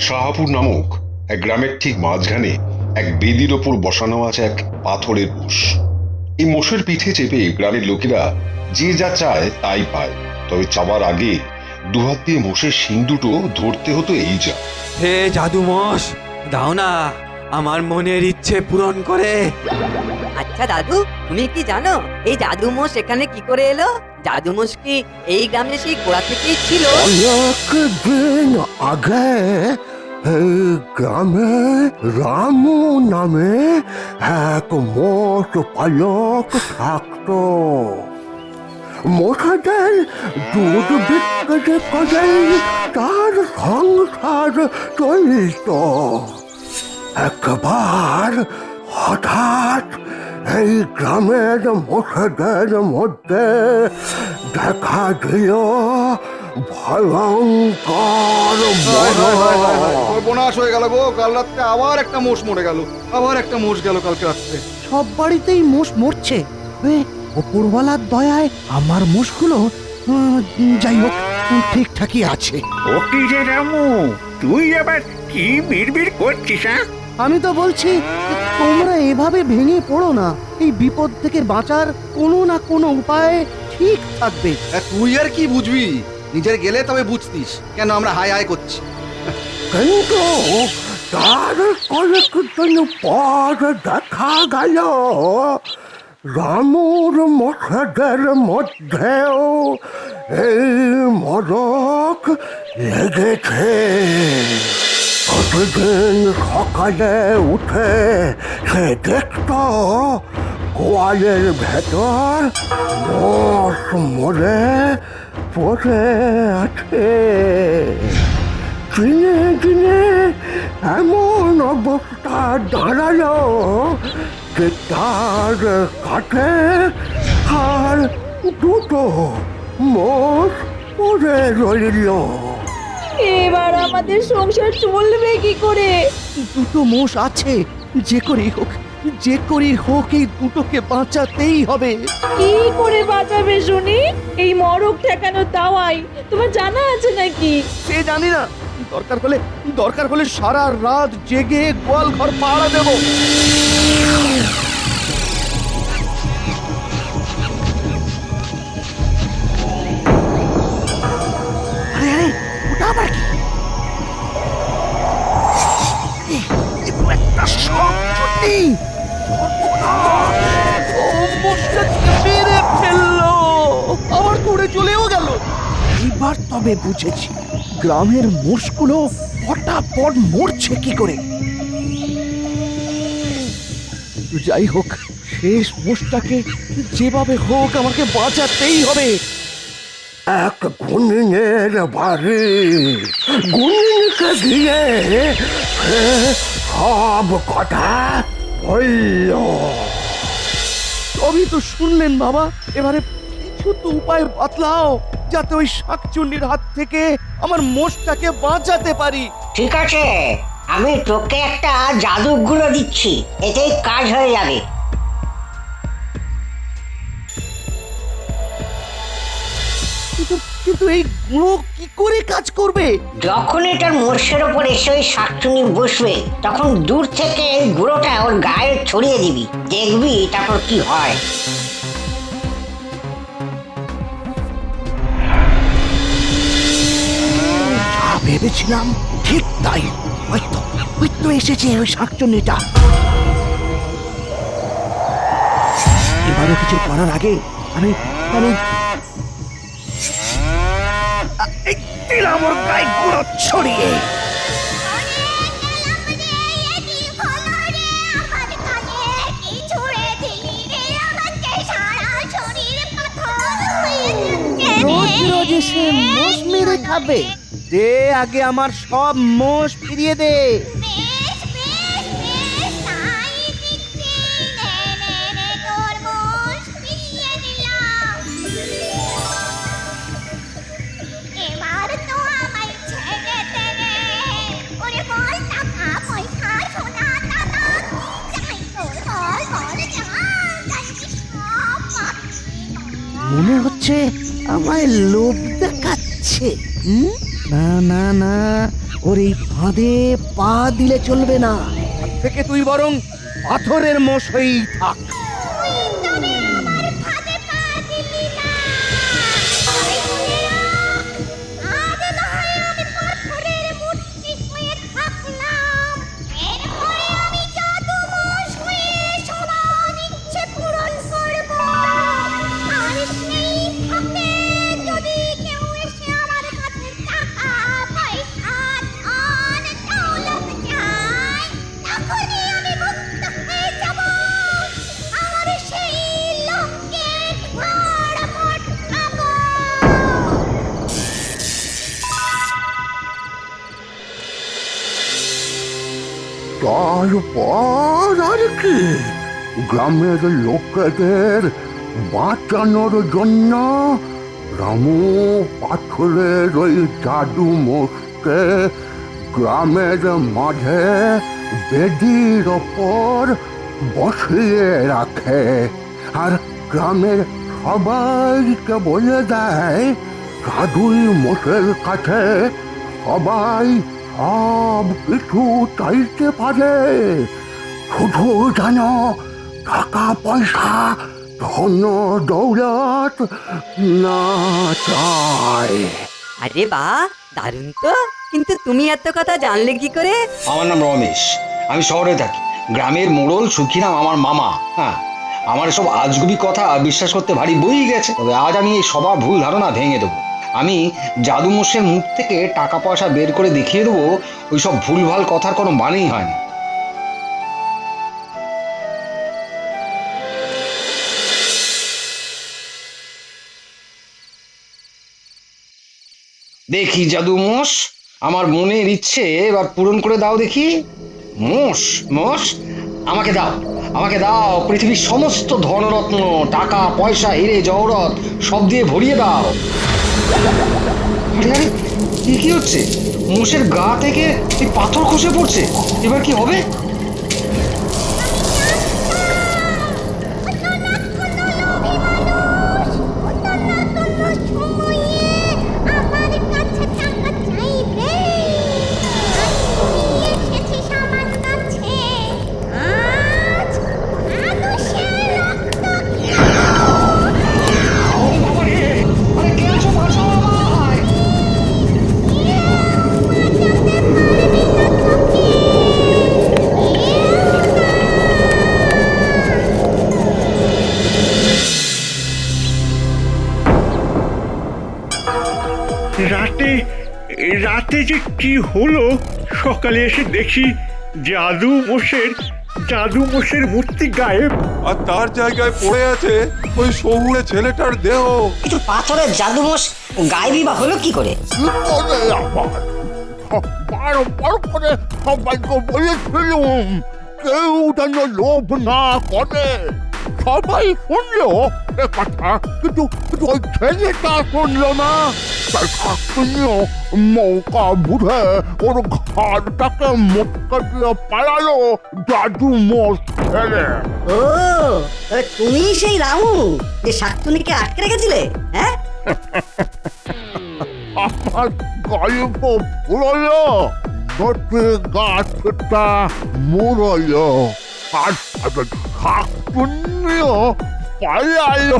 শাহাপুর নামক এক গ্রামের ঠিক মাঝখানে এক বেদির ওপর বসানো আছে এক পাথরের মোষ। এই মোষের পিঠে চেপে গ্রামের লোকেরা যে যা চায় তাই পায়। তবে চাবার আগে দুহাত দিয়ে মোষের শিং দুটো ধরতে হতো এই যা। হে জাদু মোষ দাও না। আমার মনের ইচ্ছে পূরণ করে। আচ্ছা দাদু তুমি কি জানো? এই জাদুমোষ এখানে কি করে এলো? জাদুমোষ কি এই গ্রামে সেই গোড়া থেকেই ছিল? অনেক দিন আগে এই গ্রামে রামু নামে এক মোট পালক থাকতো। মোটাদের দুধ বিক্রি করে তার সংসার চলত। একবার হঠাৎ এই গ্রামের মোষদের মধ্যে দেখা দিল ভয়ঙ্কর। সর্বনাশ হয়ে গেল গো কাল রাত্রে আবার একটা মোষ মরে গেল আবার একটা মোষ গেল কালকে রাত্রে। সব বাড়িতেই মোষ মরছে। ওপরওয়ালার দয়ায় আমার মোষগুলো যাই হোক ঠিকঠাকই আছে। ও কি রে রামু তুই আবার কি বিড়বিড় করছিস হ্যাঁ? আমি তো বলছি তোমরা এভাবে ভেঙে পড়ো না। এই বিপদ থেকে বাঁচার কোনো না কোনো উপায় ঠিক থাকবে। তুই আর কি বুঝবি? নিজের গেলে তবে বুঝতিস কেন আমরা হাই হাই করছি। কিন্তু তার কয়েকদিন পর দেখা গেল রামুর মশাদের মধ্যেও এই মরক লেগেছে। প্রতিদিন সকালে উঠে সে দেখত গোয়ালের ভেতর মশ মরে পড়ে আছে। দিনে দিনে এমন অবস্থা দাঁড়াল যে তার কাঠে আর দুটো মোষ পড়ে রইল। এবার আমাদের সংসার চলবে কি করে? দুটো মোষ আছে যে করেই হোক যে করেই হোক এই দুটোকে বাঁচাতেই হবে। কি করে বাঁচাবে শুনি? এই মরক ঠেকানো দাওয়াই তোমার জানা আছে নাকি? সে জানি না। দরকার হলে দরকার হলে সারা রাত জেগে গোয়াল ঘর পাড়া দেবো। আবার কি একটা মেরে ফেলল আবার দূরে চলেও গেল। এইবার তবে বুঝেছি গ্রামের মোষগুলো পটাপট মরছে কি করে? যাই হোক শেষ মোষটাকে যেভাবে হোক আমাকে বাঁচাতেই হবে। এক গুণিনের বাড়ি গুণিনকে দিয়ে সব কথা বলল সবই তো শুনলেন বাবা এবারে কিছু তো উপায় বাতলাও যাতে ওই শাকচুন্নির হাত থেকে আমার মোষটাকে বাঁচাতে পারি। ঠিক আছে আমি তোকে একটা জাদু গুঁড়ো দিচ্ছি এতেই কাজ হয়ে যাবে। কিন্তু কিন্তু এই গুঁড়ো কি করে কাজ করবে? যখন এটার মোর্শের ওপর এসে ওই শাকচুনি বসবে তখন দূর থেকে এই গুঁড়োটা ওর গায়ে ছড়িয়ে দিবি। দেখবি তারপর কি হয়। যা ভেবেছিলাম ঠিক তাই। ওই তো ওই তো এসেছে ওই শাকচুন্নিটা এবারও কিছু করার আগে আমি আমি দিলাম ওর গায়ে গুঁড়ো ছড়িয়ে। মোষ মেরে খাবে দে আগে আমার সব মোষ ফিরিয়ে দে। মনে হচ্ছে আমায় লোভ দেখাচ্ছে। হুম? না না না, ওর এই ফাঁদে পা দিলে চলবে না। থেকে তুই বরং পাথরের মশাই থাক। তারপর আর কি? গ্রামের লোকেদের বাঁচানোর জন্য রামু পাথরের ওই জাদু মোষকে গ্রামের মাঝে বেদির ওপর বসিয়ে রাখে। আর গ্রামের সবাইকে বলে দেয় জাদুই মোষের কাছে সবাই সব কিছু চাইতে পারে শুধু যেন টাকা পয়সা ধন দৌলত না চায়। আরে বা দারুণ তো। কিন্তু তুমি এত কথা জানলে কি করে? আমার নাম রমেশ। আমি শহরে থাকি। গ্রামের মোড়ল সুখিরাম আমার মামা। হ্যাঁ আমার সব আজগুবি কথা বিশ্বাস করতে ভারী বই গেছে। তবে আজ আমি এই সবার ভুল ধারণা ভেঙে দেবো। আমি জাদুমশের মুখ থেকে টাকা পয়সা বের করে দেখিয়ে দেবো ওই সব ভুলভাল কথার কোনো মানেই হয় না। দেখি জাদু মোষ আমার মনের ইচ্ছে এবার পূরণ করে দাও দেখি। মোষ মোষ, আমাকে দাও আমাকে দাও, পৃথিবীর সমস্ত ধনরত্ন, টাকা, পয়সা, হিরে, জহরত, সব দিয়ে ভরিয়ে দাও। আরে কি হচ্ছে? মোষের গা থেকে এই পাথর খসে পড়ছে। এবার কি হবে? রাতে যে কি হলো সকালে এসে দেখি জাদু মোষের জাদু মোষের মূর্তি গায়েব। আর তার জায়গায় পড়ে আছে ওই শহুরে ছেলেটার দেহ। কিন্তু পাথরের জাদু মোষ গায়েবই বা হলো কি করে? বারবার করে সবাইকে বলেছিলুম কেউ যেন লোভ না করে। সবাই শুনলো? এ কথা কিন্তু কিন্তু ওই ছেলেটা শুনলো না। তাই মৌকা বুঝে ওর ঘরটাকে মোটকা দিয়ে পালালো মোষ ও তুমি সেই রামু যে শাকচুনিকে আটকে রেখেছিলে হ্যাঁ? আমার গল্প পুরলো নটি গাছটা মুরলো আর শাক পালালো